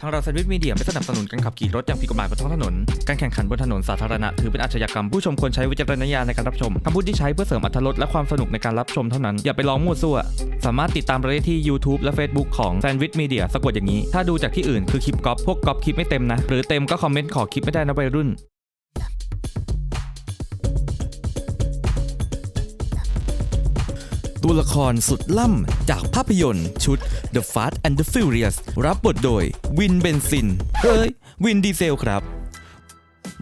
ทางเราแซนด์วิชมีเดียไม่สนับสนุนการขับขี่รถอย่างผิดกฎหมายบนท้องถนน การแข่งขันบนถนนสาธารณะถือเป็นอาชญากรรมผู้ชมควรใช้วิจารณญาณในการรับชมคำพูดที่ใช้เพื่อเสริมอรรถรสและความสนุกในการรับชมเท่านั้น อย่าไปลองมั่วซั่ว สามารถติดตามเราได้ที่ YouTube และ Facebook ของแซนด์วิชมีเดียสะกดอย่างนี้ ถ้าดูจากที่อื่นคือคลิปก๊อปพวกก๊อปคลิปไม่เต็มนะ หรือเต็มก็คอมเมนต์ขอคลิปไม่ได้นะวัยรุ่น ตัวละครสุดล่ำจากภาพยนตร์ชุด The Fast and the Furious รับบทโดยวินเบนซิน เฮ้ย วินดีเซลครับ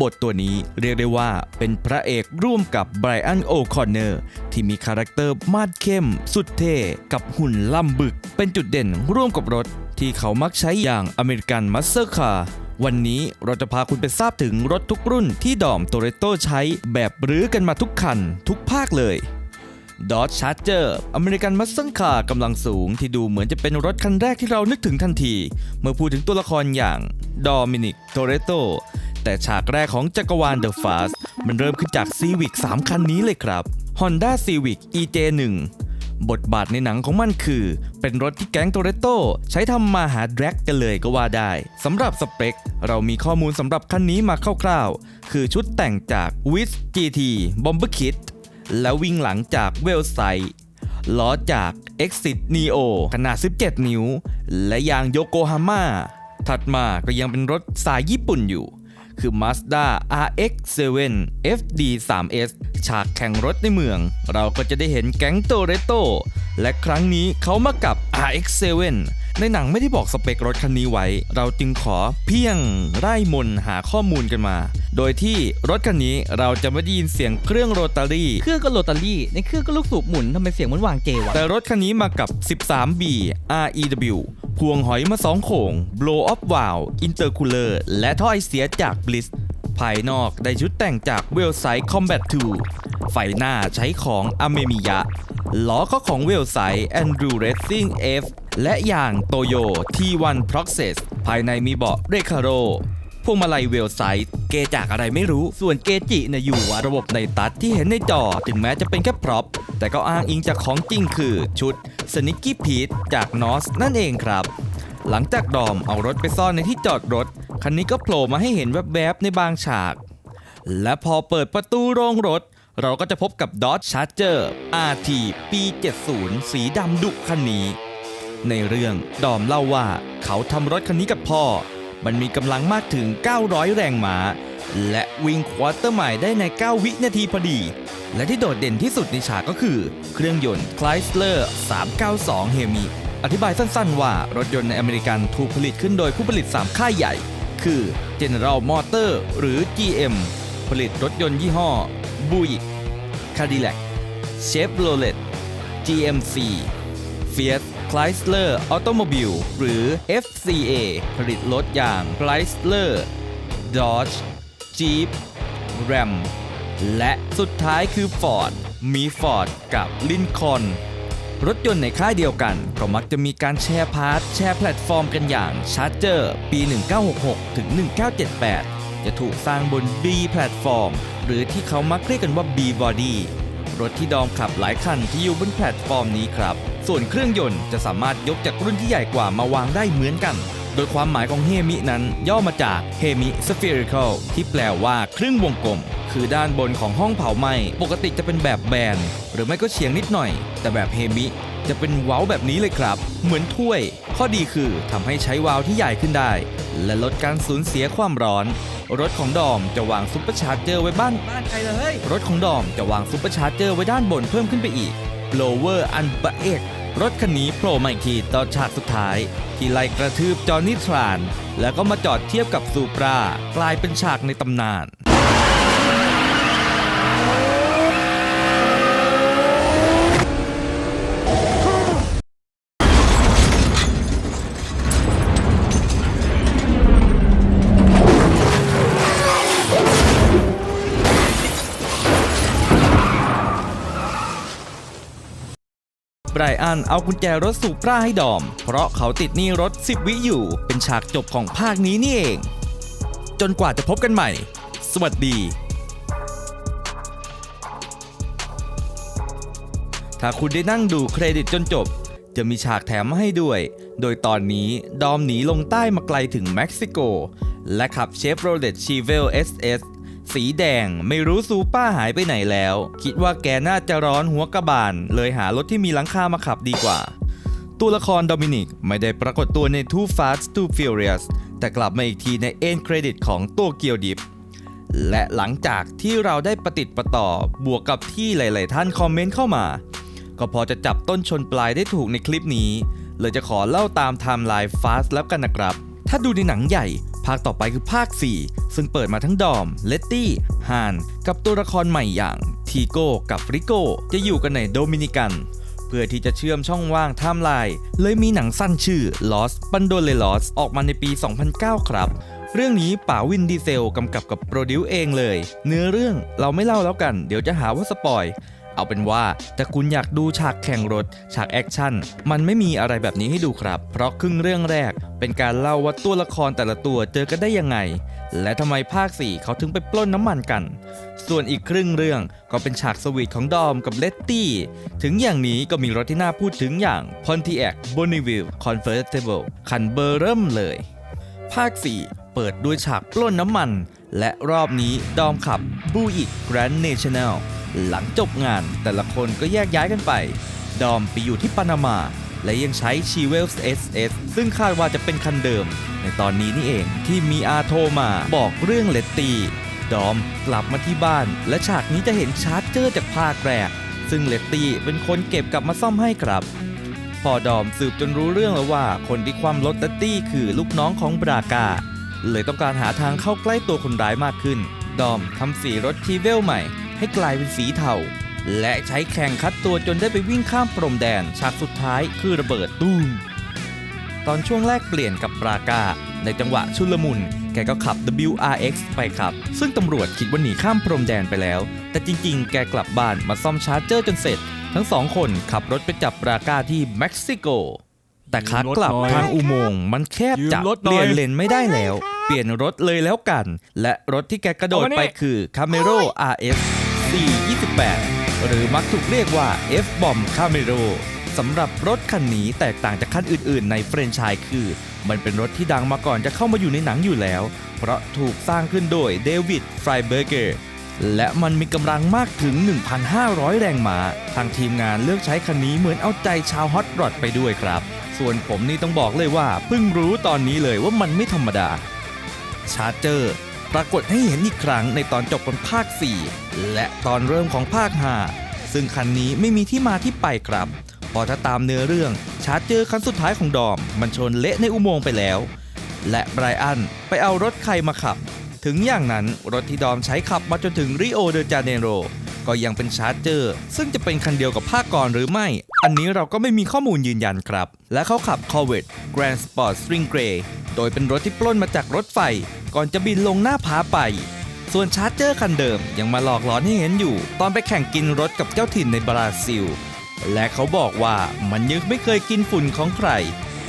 บทตัวนี้เรียกได้ว่าเป็นพระเอกร่วมกับไบรอันโอคอนเนอร์ที่มีคาแรคเตอร์มาดเข้ม สุดเท่กับหุ่นล่ำบึก เป็นจุดเด่นร่วมกับรถที่เขามักใช้อย่างอเมริกันมัสเซอร์คาร์วันนี้เราจะพาคุณไปทราบถึงรถทุกรุ่นที่ดอมโตเรโตใช้แบบรื้อกันมาทุกคัน ทุกภาคเลย Dodge Charger อเมริกันมัสซังคากำลังสูงที่ดูเหมือนจะเป็นรถคันแรกที่เรานึกถึงทันที เมื่อพูดถึงตัวละครอย่างดอมินิกโตเรโตแต่ฉากแรกของจักรวาล The Fast มันเริ่มขึ้นจาก Civic 3 คันนี้เลยครับ Honda Civic EJ1 บทบาทในหนังของมันคือ เป็นรถที่แก๊งโตเรโตใช้ทำมาหาแดร็กกันเลยก็ว่าได้สำหรับสเปค เรามีข้อมูลสำหรับคันนี้มาคร่าวๆ คือชุดแต่งจาก w i z GT Bomber Kit และวิ่งหลังจากเวลไซล้อจาก Exit Neo ขนาด 17 นิ้ว และยางโยโกฮาม่า ถัดมาก็ยังเป็นรถสายญี่ปุ่นอยู่ คือ Mazda RX-7 FD 3S ฉากแข่งรถในเมือง เราก็จะได้เห็นแก๊งโตเรโต และครั้งนี้เขามากับ RX-7 ในหนังไม่ได้บอกสเปครถคันนี้ไว้ เราจึงขอเพียงไร่มนหาข้อมูลกันมา โดยที่รถคันนี้เราจะไม่ได้ยินเสียงเครื่องโรตารี่ เครื่องก็โรตารี่ในเครื่องก็ลูกสูบหมุนทำไมเสียงเหมันวางเจวะแต่รถคันนี้มากับ 13B REW พวงหอยมา2โขง blow off valve intercooler และท่อไอเสียจาก Bliss ภายนอกได้ชุดแต่งจาก w e l l s i d e Combat 2 ไฟหน้าใช้ของอเมมิยะ ล้อก็ของ w e l l s i d e Andrew Racing F และอย่างโตโย T1 Process ภายในมีเบาะเรคาโรพวงมาลัยเวลไซด์เกจากอะไรไม่รู้ ส่วนเกจิเนี่ยอยู่วัดระบบในตัดที่เห็นในจอถึงแม้จะเป็นแค่พร็อพแต่ก็อ้างอิงจากของจริงคือชุดสนิกกี้พีทจากนอสนั่นเองครับ หลังจากดอมเอารถไปซ่อนในที่จอดรถ คันนี้ก็โผล่มาให้เห็นแวบๆในบางฉาก และพอเปิดประตูโรงรถ เราก็จะพบกับ Dodge Charger RT ปี 70 สีดำดุคันนี้ ในเรื่องดอมเล่าว่าเขาทำรถคันนี้กับพ่อ มันมีกำลังมากถึง 900 แรงม้า และวิ่งควอเตอร์ไมล์ได้ใน 9 วินาทีพอดี และที่โดดเด่นที่สุดในฉากก็คือ เครื่องยนต์ Chrysler 392 Hemi อธิบายสั้นๆว่ารถยนต์ในอเมริกันถูกผลิตขึ้นโดยผู้ผลิต 3 ค่ายใหญ่ คือ General Motor หรือ GM ผลิตรถยนต์ยี่ห้อ Buick Cadillac Chevrolet GMC Fiat Chrysler Automobile หรือ FCA ผลิตรถอย่าง Chrysler Dodge Jeep Ram และสุดท้ายคือ Ford มี Ford กับ Lincoln รถยนต์ในค่ายเดียวกัน ก็มักจะมีการแชร์พาร์ทแชร์แพลตฟอร์มกันอย่าง Charger ปี 1966 ถึง 1978 จะถูกสร้างบน B แพลตฟอร์มหรือที่เขามักเรียกกันว่า B Body รถที่ดอมขับหลายคันที่อยู่บนแพลตฟอร์มนี้ครับ ส่วนเครื่องยนต์จะสามารถยกจากรุ่นที่ใหญ่กว่ามาวางได้เหมือนกัน โดยความหมายของเฮมินั้นย่อมาจากเฮมิสเฟียริคลที่แปลว่าครึ่งวงกลม คือด้านบนของห้องเผาไหม้ปกติจะเป็นแบบแบน หรือไม่ก็เฉียงนิดหน่อย แต่แบบเฮมิ จะเป็นเว้าแบบนี้เลยครับ เหมือนถ้วย ข้อดีคือทำให้ใช้วาล์วที่ใหญ่ขึ้นได้ และลดการสูญเสียความร้อน รถของดอมจะวางซุปเปอร์ชาร์เจอร์ไว้บ้านบ้านใครเลยรถของดอมจะวางซุปเปอร์ชาร์เจอร์ไว้ด้านบนเพิ่มขึ้นไปอีก Blower u n b a e รถคันนี้โผล่มาอีกทีตอนฉากสุดท้าย ที่ไล่กระทืบจอห์นนี่ทราน แล้วก็มาจอดเทียบกับซูปรากลายเป็นฉากในตำนาน ไบรอันเอากุญแจรถสูปราให้ดอม เพราะเขาติดหนี้รถ 10 วิอยู่ เป็นฉากจบของภาคนี้นี่เอง จนกว่าจะพบกันใหม่ สวัสดี ถ้าคุณได้นั่งดูเครดิตจนจบ จะมีฉากแถมมาให้ด้วย โดยตอนนี้ดอมหนีลงใต้มาไกลถึงเม็กซิโก และขับเชฟโรเลตชีเวล SS สีแดงไม่รู้ซูป้าหายไปไหนแล้ว คิดว่าแกน่าจะร้อนหัวกระบาล เลยหารถที่มีหลังคามาขับดีกว่า ตัวละครโดมินิกไม่ได้ปรากฏตัวใน Too Fast Too Furious แต่กลับมาอีกทีในเอ็นเครดิตของตัวเกียวดิฟและหลังจากที่เราได้ประติดประต่อบวกกับที่หลาย ๆ ท่านคอมเมนต์เข้ามา ก็พอจะจับต้นชนปลายได้ถูกในคลิปนี้ เลยจะขอเล่าตามไทม์ไลน์ฟาสแล้วกันนะครับ ถ้าดูในหนังใหญ่ ภาคต่อไปคือภาค 4 ซึ่งเปิดมาทั้งดอม เลตตี้ฮาน กับตัวละครใหม่อย่างทีโก้กับริโก้จะอยู่กันในโดมินิกัน เพื่อที่จะเชื่อมช่องว่างไทม์ไลน์เลยมีหนังสั้นชื่อ Lost บันโดเล Lost ออกมาในปี 2009 ครับ เรื่องนี้ป๋าวินดีเซลกำกับกับโปรดิวเองเลย เนื้อเรื่องเราไม่เล่าแล้วกัน เดี๋ยวจะหาว่าสปอย เอาเป็นว่าถ้าคุณอยากดูฉากแข่งรถ ฉากแอคชั่น มันไม่มีอะไรแบบนี้ให้ดูครับ เพราะครึ่งเรื่องแรก เป็นการเล่าว่าตัวละครแต่ละตัวเจอกันได้ยังไง และทำไมภาค 4 เขาถึงไปปล้นน้ำมันกัน ส่วนอีกครึ่งเรื่องก็เป็นฉากสวีทของดอมกับเลตตี้ ถึงอย่างนี้ก็มีรถที่น่าพูดถึงอย่าง Pontiac Bonneville Convertible คันเบอร์เริ่มเลย ภาค 4 เปิดด้วยฉากปล้นน้ำมัน และรอบนี้ดอมขับบูอิกแกรนด์เนชั่นแนล หลังจบงานแต่ละคนก็แยกย้ายกันไป ดอมไปอยู่ที่ปานามา และยังใช้ชีเวลส์ SS ซึ่งคาดว่าจะเป็นคันเดิม ในตอนนี้นี่เองที่มีอาโทรมาบอกเรื่องเลตตีดอมกลับมาที่บ้าน และฉากนี้จะเห็นชาร์จเจอร์จากภาคแรก ซึ่งเลตตี้เป็นคนเก็บกลับมาซ่อมให้ครับ พอดอมสืบจนรู้เรื่องแล้วว่าคนที่ความรถดัตตี้คือลูกน้องของบรากา เลยต้องการหาทางเข้าใกล้ตัวคนร้ายมากขึ้น ดอมทำสีรถทีเวลใหม่ ให้กลายเป็นสีเทาและใช้แข่งคัดตัวจนได้ไปวิ่งข้ามพรมแดนฉากสุดท้ายคือระเบิดตูมตอนช่วงแรกเปลี่ยนกับบรากา ในจังหวะชุลมุน แกก็ขับ WRX ไปครับ ซึ่งตำรวจคิดว่าหนีข้ามพรมแดนไปแล้ว แต่จริงๆ แกกลับบ้านมาซ่อมชาร์จเจอร์จนเสร็จ ทั้งสองคนขับรถไปจับบรากาที่เม็กซิโก แต่ขากลับทางอุโมงค์มันแคบจัดยืมรถหเปน่อยลี่ยนเลนไม่ได้แล้ว เปลี่ยนรถเลยแล้วกัน และรถที่แกกระโดดเอามานี่ไปคือ Camaro RS C28 หรือมักถูกเรียกว่า F-Bomb Camaro สำหรับรถคันนี้แตกต่างจากคันอื่นๆ ในแฟรนไชส์คือ มันเป็นรถที่ดังมาก่อนจะเข้ามาอยู่ในหนังอยู่แล้ว เพราะถูกสร้างขึ้นโดยเดวิดไฟเบอร์เกอร์และมันมีกำลังมากถึง 1,500 แรงม้า ทางทีมงานเลือกใช้คันนี้เหมือนเอาใจชาวฮอตรอดไปด้วยครับ ส่วนผมนี่ต้องบอกเลยว่าเพิ่งรู้ตอนนี้เลยว่ามันไม่ธรรมดาชาร์เจอร์ ปรากฏให้เห็นอีกครั้งในตอนจบของภาค 4 และตอนเริ่มของภาค 5 ซึ่งคันนี้ไม่มีที่มาที่ไปครับ พอถ้าตามเนื้อเรื่องชาร์จเจอคันสุดท้ายของดอม มันชนเละในอุโมงค์ไปแล้ว และไบรอันไปเอารถใครมาขับ ถึงอย่างนั้นรถที่ดอมใช้ขับมาจนถึงริโอเดจาเนโรก็ยังเป็นชาร์จเจอร์ ซึ่งจะเป็นคันเดียวกับภาคก่อนหรือไม่ อันนี้เราก็ไม่มีข้อมูลยืนยันครับ และเขาขับ Corvette Grand Sport String Grey โดยเป็นรถที่ปล้นมาจากรถไฟ ก่อนจะบินลงหน้าผาไป ส่วนชาร์เจอร์คันเดิมยังมาหลอกหลอนให้เห็นอยู่ ตอนไปแข่งกินรถกับเจ้าถิ่นในบราซิล และเขาบอกว่ามันยังไม่เคยกินฝุ่นของใคร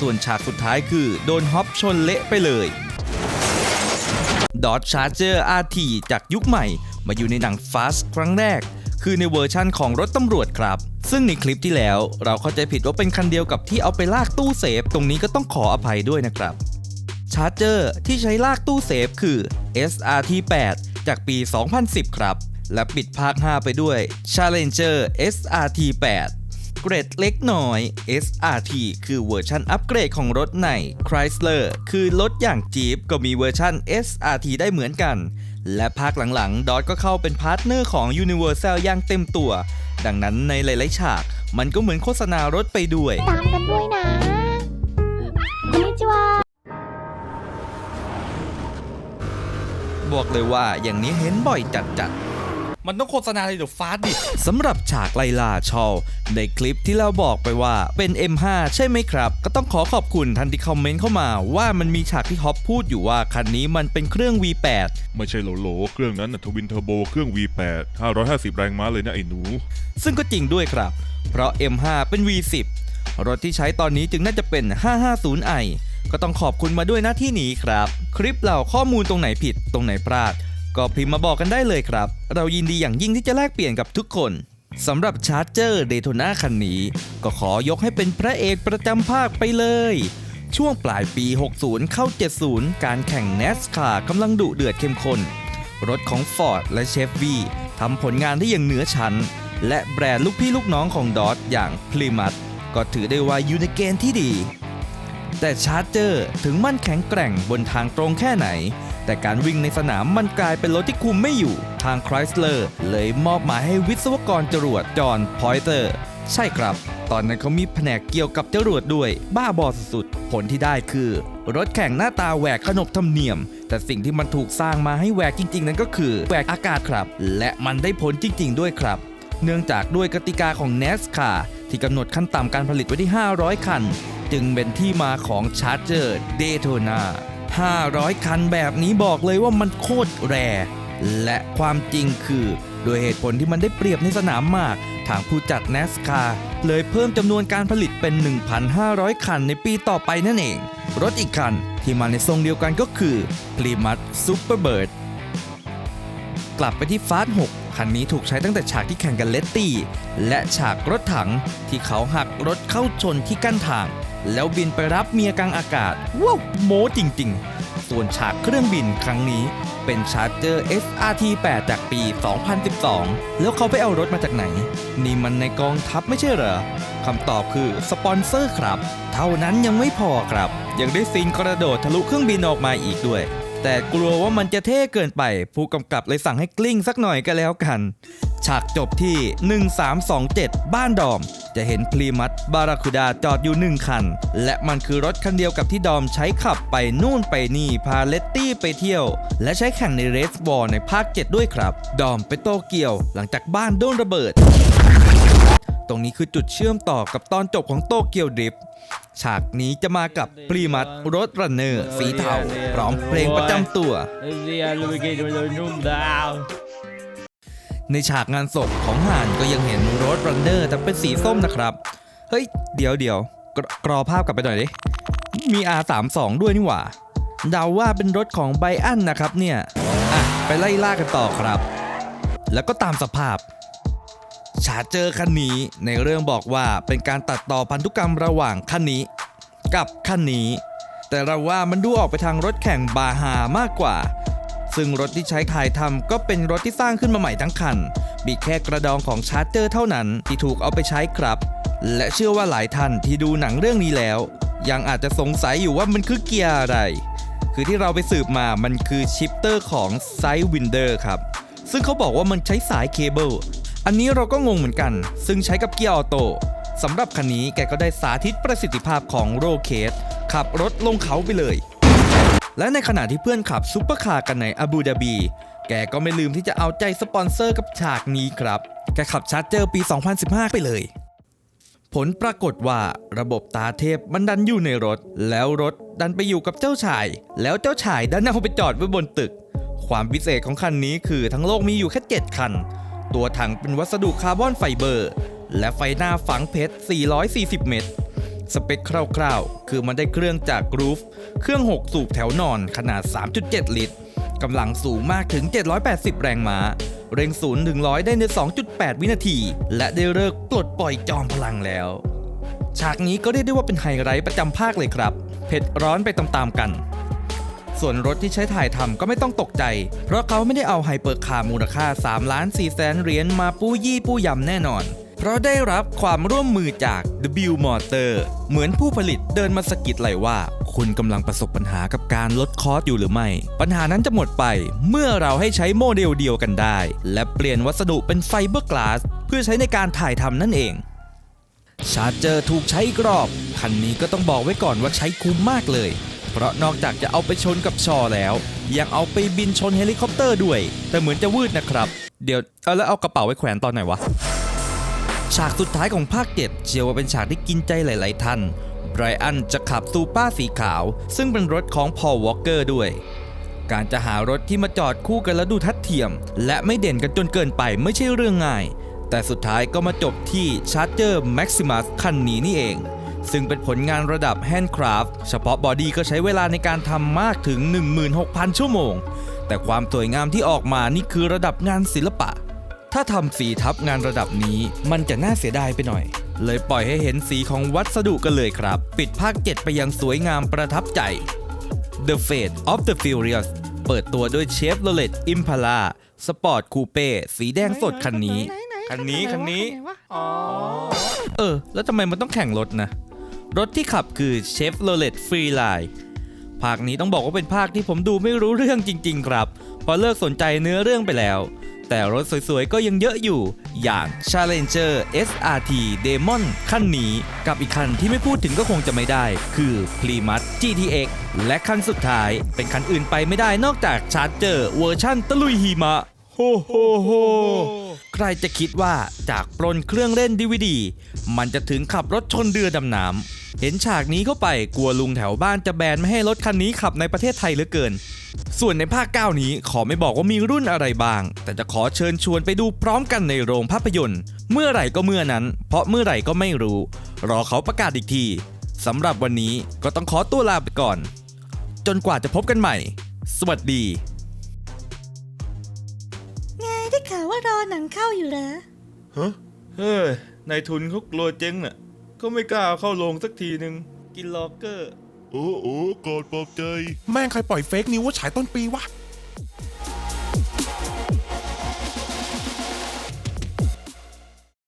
ส่วนฉากสุดท้ายคือโดนฮอปชนเละไปเลยดอ Dodge Charger RT จากยุคใหม่ มาอยู่ในหนัง Fast ครั้งแรก คือในเวอร์ชั่นของรถตำรวจครับ ซึ่งในคลิปที่แล้วเราเข้าใจผิดว่าเป็นคันเดียวกับที่เอาไปลากตู้เซฟ ตรงนี้ก็ต้องขออภัยด้วยนะครับ ชาร์จเจอร์ที่ใช้ลากตู้เซฟคือ SRT8 จากปี 2010 ครับ และปิดภาค 5 ไปด้วย Challenger SRT8 เกรดเล็กน้อย SRT คือเวอร์ชันอัปเกรดของรถใน Chrysler คือรถอย่าง Jeep ก็มีเวอร์ชัน SRT ได้เหมือนกัน และภาคหลังๆ ดอทก็เข้าเป็นพาร์ทเนอร์ของ Universal อย่างเต็มตัว ดังนั้นในหลายๆฉาก มันก็เหมือนโฆษณารถไปด้วย ตามกันด้วยนะ บอกเลยว่าอย่างนี้เห็นบ่อยจัดๆมันต้องโฆษณาเลยเดี๋ยวฟาสดิสำหรับฉากไลลาชอลในคลิปที่เราบอกไปว่าเป็น M5 ใช่ไหมครับ ก็ต้องขอขอบคุณท่านที่คอมเมนต์เข้ามา ว่ามันมีฉากที่ฮอปพูดอยู่ว่า คันนี้มันเป็นเครื่อง V8 ไม่ใช่โหลโหลเครื่องนั้นนะทวินเทอร์โบเครื่อง V8 550 แรงม้าเลยนะไอ้หนู ซึ่งก็จริงด้วยครับ เพราะ M5 เป็น V10 รถที่ใช้ตอนนี้จึงน่าจะเป็น 550i ก็ต้องขอบคุณมาด้วยหน้าที่นี้ครับ คลิปเราข้อมูลตรงไหนผิด ตรงไหนพลาด ก็พิมพ์มาบอกกันได้เลยครับ เรายินดีอย่างยิ่งที่จะแลกเปลี่ยนกับทุกคนสำหรับชาร์เจอร์เดโทนาคันนี้ ก็ขอยกให้เป็นพระเอกประจำภาคไปเลย ช่วงปลายปี 60 เข้า 70 การแข่ง NASCAR กำลังดุเดือดเข้มข้น รถของ Ford และ Chevy ทำผลงานได้อย่างเหนือชั้น และแบรนด์ลูกพี่ลูกน้องของดอ t อย่าง Plymouth ก็ถือได้ว่าอยู่ในเกณฑ์ที่ดี แต่ชาร์เจอร์ถึงมันแข็งแกร่งบนทางตรงแค่ไหน แต่การวิ่งในสนามมันกลายเป็นรถที่คุมไม่อยู่ ทาง Chrysler เลยมอบหมายให้วิศวกรจรวดจอห์นพอยเตอร์ ใช่ครับ ตอนนั้นเขามีแผนกเกี่ยวกับจรวดด้วย บ้าบอสุดๆ ผลที่ได้คือ รถแข่งหน้าตาแหวกขนบธรรมเนียม แต่สิ่งที่มันถูกสร้างมาให้แหวกจริง ๆ นั้นก็คือแหวกอากาศครับ และมันได้ผลจริง ๆ ด้วยครับเนื่องจากด้วยกติกาของ NASCAR ที่กำหนดขั้นต่ำการผลิตไว้ที่ 500 คัน จึงเป็นที่มาของ Charger Daytona 500 คันแบบนี้บอกเลยว่ามันโคตรแรร์และความจริงคือ โดยเหตุผลที่มันได้เปรียบในสนามมาก ทางผู้จัด NASCAR เลยเพิ่มจำนวนการผลิตเป็น 1,500 คันในปีต่อไปนั่นเอง รถอีกคันที่มาในทรงเดียวกันก็คือ Plymouth Superbird กลับไปที่ฟาส6คันนี้ถูกใช้ตั้งแต่ฉากที่แข่งกันเลตตี้ และฉากรถถังที่เขาหักรถเข้าชนที่กั้นทาง แล้วบินไปรับเมียกลางอากาศว้าวโมจริง ๆ ส่วนฉากเครื่องบินครั้งนี้เป็นชาร์เจอร์ SRT 8 จากปี 2012 แล้วเขาไปเอารถมาจากไหน นี่มันในกองทัพไม่ใช่เหรอคำตอบคือสปอนเซอร์ครับ เท่านั้นยังไม่พอครับ ยังได้ซีนกระโดดทะลุเครื่องบินออกมาอีกด้วย แต่กลัวว่ามันจะเท่เกินไป ผู้กำกับเลยสั่งให้กลิ้งสักหน่อยก็แล้วกัน ฉากจบที่ 1327 บ้านดอม จะเห็นพลีมัตบาราคูดาจอดอยู่หนึ่งคัน และมันคือรถคันเดียวกับที่ดอมใช้ขับไปนู่นไปนี่พาเลตตี้ไปเที่ยว และใช้แข่งในเรสบอลในภาค 7 ด้วยครับ ดอมไปโตเกียวหลังจากบ้านโดนระเบิด ตรงนี้คือจุดเชื่อมต่อกับตอนจบของโตเกียวดริฟต์ฉากนี้จะมากับปรีมัตรถรันเนอร์ สีเทาพร้อมเพลงประจำตัว ในฉากงานศพของห่านก็ยังเห็นรถรันเนอร์แต่เป็นสีส้มนะครับ เฮ้ย เดี๋ยวเดี๋ยวกรกรอภาพกลับไปหน่อยดิ มี R32 ด้วยนี่หว่า เดาว่าเป็นรถของไบอันนะครับเนี่ย อะ ไปไล่ล่ากันต่อครับ แล้วก็ตามสภาพชาเจอคันนี้ในเรื่องบอกว่าเป็นการตัดต่อพันธุกรรมระหว่างคันนี้ กับคันนี้ แต่เราว่ามันดูออกไปทางรถแข่งบาฮามากกว่า ซึ่งรถที่ใช้ถ่ายทำก็เป็นรถที่สร้างขึ้นมาใหม่ทั้งคันมีแค่กระดองของชาร์เจอร์เท่านั้นที่ถูกเอาไปใช้ครับ และเชื่อว่าหลายท่านที่ดูหนังเรื่องนี้แล้ว ยังอาจจะสงสัยอยู่ว่ามันคือเกียร์อะไร คือที่เราไปสืบมามันคือชิปเตอร์ของไซวินเดอร์ครับ ซึ่งเขาบอกว่ามันใช้สายเคเบิลอันนี้เราก็งงเหมือนกัน ซึ่งใช้กับเกียร์ออโต้สำหรับคันนี้แกก็ได้สาธิตประสิทธิภาพของโรเคสขับรถลงเขาไปเลย และในขณะที่เพื่อนขับซุปเปอร์คาร์กันในอาบูดาบี แกก็ไม่ลืมที่จะเอาใจสปอนเซอร์กับฉากนี้ครับ แกขับชาร์เจอร์ปี 2015 ไปเลย ผลปรากฏว่าระบบตาเทพมันดันอยู่ในรถ แล้วรถดันไปอยู่กับเจ้าชาย แล้วเจ้าชายดันเอาไปจอดไว้บนตึก ความพิเศษของคันนี้คือทั้งโลกมีอยู่แค่7คัน ตัวถังเป็นวัสดุคาร์บอนไฟเบอร์ และไฟหน้าฝังเพชร 440 เมตร สเปคคร่าวๆ คือมันได้เครื่องจากกรูฟเครื่อง 6 สูบแถวนอนขนาด 3.7 ลิตรกำลังสูงมากถึง 780 แรงม้า เร่งศูนย์ถึงร้อยได้ใน 2.8 วินาที และได้เลิกปลดปล่อยจอมพลังแล้ว ฉากนี้ก็เรียกได้ว่าเป็นไฮไลท์ประจำภาคเลยครับ เผ็ดร้อนไปตามๆกัน ส่วนรถที่ใช้ถ่ายทำก็ไม่ต้องตกใจ เพราะเขาไม่ได้เอาไฮเปอร์คาร์มูลค่า 3 ล้าน4แสนเหรียญมาปู้ยี่ปู้ยำแน่นอน เพราะได้รับความร่วมมือจาก W Motor เหมือนผู้ผลิตเดินมาสกิดไหลว่า คุณกำลังประสบปัญหากับการลดคอสอยู่หรือไม่ ปัญหานั้นจะหมดไปเมื่อเราให้ใช้โมเดลเดียวกันได้ และเปลี่ยนวัสดุเป็นไฟเบอร์กลาส เพื่อใช้ในการถ่ายทำนั่นเองชาร์เจอร์ถูกใช้อีกรอบ คันนี้ก็ต้องบอกไว้ก่อนว่าใช้คุ้มมากเลย เพราะนอกจากจะเอาไปชนกับชอแล้ว ยังเอาไปบินชนเฮลิคอปเตอร์ด้วย แต่เหมือนจะวืดนะครับ เดี๋ยวเอาแล้วเอากระเป๋าไว้แขวนตอนไหนวะ ฉากสุดท้ายของภาค 7 เชื่อว่าเป็นฉากที่กินใจหลาย ๆ ท่านไบรอันจะขับซูเปอร์สีขาว ซึ่งเป็นรถของพอลวอลเกอร์ด้วย การจะหารถที่มาจอดคู่กันแล้วดูทัดเทียม และไม่เด่นกันจนเกินไปไม่ใช่เรื่องง่าย แต่สุดท้ายก็มาจบที่ Charger Maximus คันนี้นี่เอง ซึ่งเป็นผลงานระดับ Handcraft เฉพาะบอดี้ก็ใช้เวลาในการทำมากถึง 16,000 ชั่วโมง แต่ความสวยงามที่ออกมานี่คือระดับงานศิลปะ ถ้าทำสีทับงานระดับนี้มันจะน่าเสียดายไปหน่อย เลยปล่อยให้เห็นสีของวัสดุกันเลยครับ ปิดภาค 7 ไปอยังสวยงามประทับใจ The Fate of the Furious เปิดตัวด้วย Chevrolet Impala Sport Coupe สีแดงสดคันนี้ คันนี้คันนี้เออ แล้วทำไมมันต้องแข่งรถนะ รถที่ขับคือ Chevrolet Freeline ภาคนี้ต้องบอกว่าเป็นภาคที่ผมดูไม่รู้เรื่องจริง ๆ ครับเพราะเลิกสนใจเนื้อเรื่องไปแล้ว แต่รถสวยๆ ก็ยังเยอะอยู่ อย่าง Challenger SRT Demon คันนี้ กับอีกคันที่ไม่พูดถึงก็คงจะไม่ได้ คือ Primus GTX และคันสุดท้าย เป็นคันอื่นไปไม่ได้นอกจาก Charger เวอร์ชั่นตะลุยหิมะ โฮโฮโฮใครจะคิดว่าจากปลนเครื่องเล่นดีวดีมันจะถึงขับรถชนเรือดำน้ำเห็นฉากนี้เข้าไปกลัวลุงแถวบ้านจะแบนไม่ให้รถคันนี้ขับในประเทศไทยเหลือเกิน ส่วนในภาค 9 นี้ขอไม่บอกว่ามีรุ่นอะไรบ้าง แต่จะขอเชิญชวนไปดูพร้อมกันในโรงภาพยนตร์ เมื่อไหร่ก็เมื่อนั้น เพราะเมื่อไหร่ก็ไม่รู้ รอเขาประกาศอีกทีสำหรับวันนี้ก็ต้องขอตัวลาไปก่อน จนกว่าจะพบกันใหม่ สวัสดี เข้าอยู่เหรอเฮ้ยนายทุนเขากลัวเจ๊งน่ะก็ไม่กล้าเอาเข้าโรงสักทีนึงกินล็อกเกอร์ โอ้โอ้กอดปลอบใจ แม่งใครปล่อยเฟกนิวว่าฉายต้นปีวะ